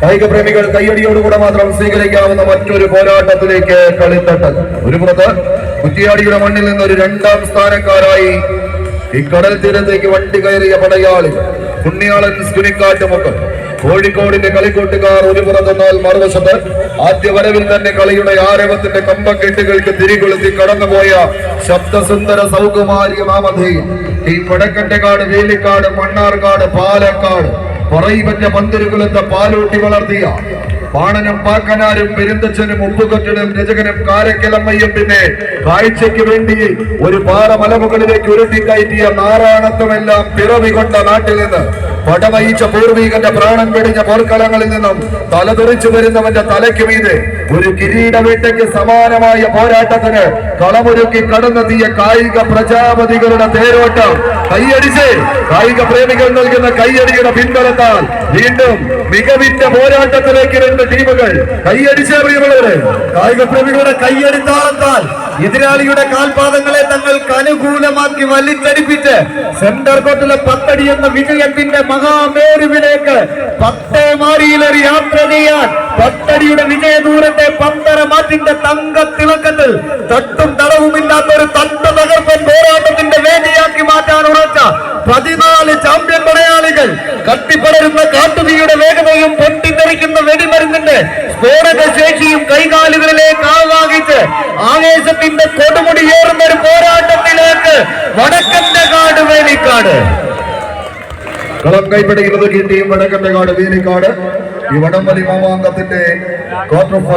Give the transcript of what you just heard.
കായിക പ്രേമികൾ കയ്യടിയോടുകൂടെ മാത്രം സ്വീകരിക്കാവുന്ന മറ്റൊരു പോരാട്ടത്തിലേക്ക് കളിത്തട്ട് ഒരു പുറത്ത് കുറ്റിയാടിയുടെ മണ്ണിൽ നിന്ന് ഒരു രണ്ടാം സ്ഥാനക്കാരായി ഈ കടൽ തീരത്തേക്ക് വണ്ടി കയറിയ പടയാളി പുണ്യാളൻ സ്കുനിക്കാട്ടുമുക്ക് കോഴിക്കോടിന്റെ കളിക്കൂട്ടുകാർ ഒരു പുറത്തെന്നാൽ മറുവശത്ത് ആദ്യ വരവിൽ തന്നെ കളിയുടെ ആരവത്തിന്റെ കമ്പക്കെട്ടുകൾക്ക് തിരികൊളുത്തി കടന്നുപോയ ശബ്ദസുന്ദര സൗകുമാരി മാമതി. ഈ വടക്കണ്ടെക്കാട് വേലിക്കാട് മണ്ണാർക്കാട് പാലക്കാട് പറയിപ്പറ്റ പന്തിരുകുലത്തെ പാലൂട്ടി വളർത്തിയ പാണനും പാക്കനാരും പെരുന്തച്ഛനും ഉപ്പുകൊറ്റനും രചകനും കാരക്കലമ്മയും പിന്നെ കാഴ്ചയ്ക്ക് വേണ്ടി ഒരു പാറ മലമുകളിലേക്ക് ഉരുട്ടിക്കയറ്റിയ നാരായണത്വമെല്ലാം പിറവി കൊണ്ട നാട്ടിൽ നിന്ന് പടവയിച്ച പൂർവീകന്റെ പ്രാണൻ വെടിഞ്ഞ പോർക്കളങ്ങളിൽ നിന്നും തലതെറിച്ചു വരുന്നവന്റെ തലയ്ക്ക് മീതെ ഒരു കിരീടവേട്ടയ്ക്ക് സമാനമായ പോരാട്ടത്തിന് കളമൊരുക്കി കടന്നെത്തിയ കായിക പ്രജാപതികളുടെ തേരോട്ടം. കൈയടിച്ച് കായിക പ്രേമികൾ നൽകുന്ന കൈയടിയുടെ പിൻബലത്താൽ വീണ്ടും മികവിന്റെ പോരാട്ടത്തിലേക്ക് രണ്ട് ടീമുകൾ കൈയടിച്ച് പ്രിയമുള്ളവരെ കായിക പ്രേമികളുടെ കൈയടിത്താളത്താൽ എതിരാളിയുടെ കാൽപാദങ്ങളെ തങ്ങൾക്ക് അനുകൂലമാക്കി വലിച്ചടിപ്പിച്ച് സെന്റർ കോർട്ടിലെ പത്തടി എന്ന വിജയത്തിന്റെ മഹാമേരുവിലേക്ക് പത്തേ മാരിയിലൊരു യാത്ര ചെയ്യാൻ പത്തടിയുടെ വിജയദൂരത്തെ പന്തരമാറ്റിന്റെ തങ്ക തിളക്കത്തിൽ തട്ടും തടവുമില്ലാത്ത ഒരു തട്ട തകർപ്പൻ പോരാട്ടത്തിന്റെ വേദിയാക്കി മാറ്റാൻ ഉറച്ച പതിനാല് ചാമ്പ്യൻ പടയാളികൾ കട്ടിപ്പടരുന്ന കാട്ടുതീയുടെ വേഗതയും പൊട്ടിത്തെറിക്കുന്ന വെടിമരുന്നിന്റെ സ്ഫോടക ശേഷിയും കൈകാലുകളിലേക്ക് ആവാഹിച്ച് ആവേശത്തിന്റെ കൊടുമുടിയേറുന്ന ഒരു പോരാട്ടത്തിലേക്ക് വടക്കന്റെ കാട് വേലിക്കാട്. കളം കൈപ്പിടിക്കുന്നത് കിട്ടിയും വടക്കന്റെ കാട് വേലിക്കാട്. ഈ വലിമാമാങ്കത്തിന്റെ ക്വാർട്ടർ